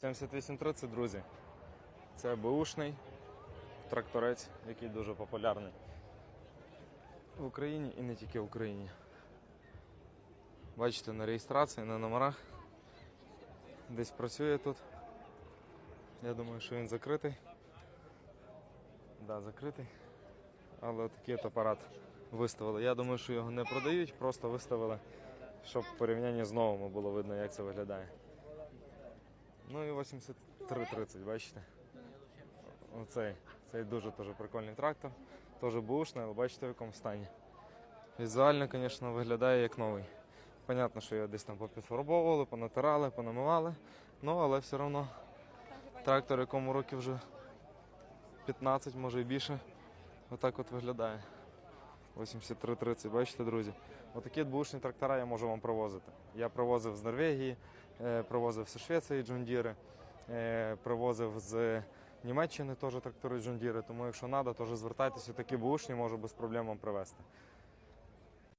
7830, друзі. Це бушний тракторець, який дуже популярний в Україні і не тільки в Україні. Бачите, на реєстрації, на номерах. Десь працює тут. Я думаю, що він закритий. Да, закритий. Але такий от апарат виставили. Я думаю, що його не продають, просто виставили, щоб в порівнянні з новими було видно, як це виглядає. Ну і 8330, бачите? Оцей. Цей дуже теж прикольний трактор. Теж бушний, але бачите в якому стані. Візуально, звісно, виглядає як новий. Понятно, що його десь там попідфарбовували, понатирали, понамивали. Ну, але все одно трактор, якому років вже 15, може і більше. Отак от виглядає. 8330, бачите, друзі. Отакі двушні трактора я можу вам привозити. Я привозив з Норвегії, провозив привозив з Швеції джундіри, е, привозив з Німеччини теж трактори джундіри. Тому якщо треба, теж звертайтеся, такі бушні можу без проблем вам привезти.